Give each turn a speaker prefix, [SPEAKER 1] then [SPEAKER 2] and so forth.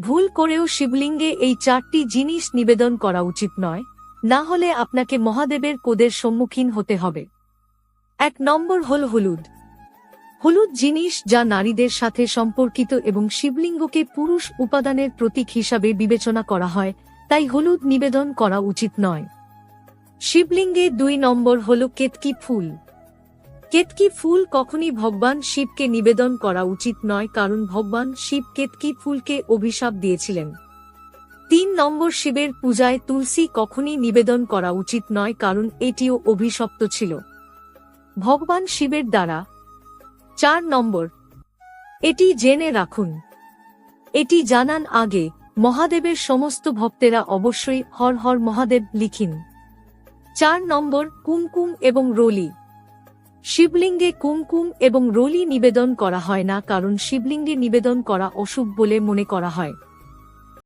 [SPEAKER 1] ভুল করেও শিবলিঙ্গে এই চারটি জিনিস নিবেদন করা উচিত নয়, না হলে আপনাকে মহাদেবের কোদের সম্মুখীন হতে হবে। এক নম্বর হল হলুদ। হলুদ জিনিস যা নারীদের সাথে সম্পর্কিত এবং শিবলিঙ্গকে পুরুষ উপাদানের প্রতীক হিসাবে বিবেচনা করা হয়, তাই হলুদ নিবেদন করা উচিত নয়। শিবলিঙ্গে দুই নম্বর হল কেতকি ফুল। কেতকি ফুল কখনই ভগবান শিবকে নিবেদন করা উচিত নয়, কারণ ভগবান শিব কেতকি ফুলকে অভিশাপ দিয়েছিলেন। তিন নম্বর শিবের পূজায় তুলসী কখনই নিবেদন করা উচিত নয়, কারণ এটিও অভিশপ্ত ছিল। ভগবান শিবের দ্বারা। চার নম্বর। এটি জেনে রাখুন। এটি জানান আগে, মহাদেবের সমস্ত ভক্তেরা অবশ্যই হর হর মহাদেব লিখিন। চার নম্বর, কুমকুম এবং রোলি। শিবলিঙ্গে কুমকুম এবং রলি নিবেদন করা হয় না, কারণ শিবলিঙ্গে নিবেদন করা অশুভ বলে মনে করা হয়।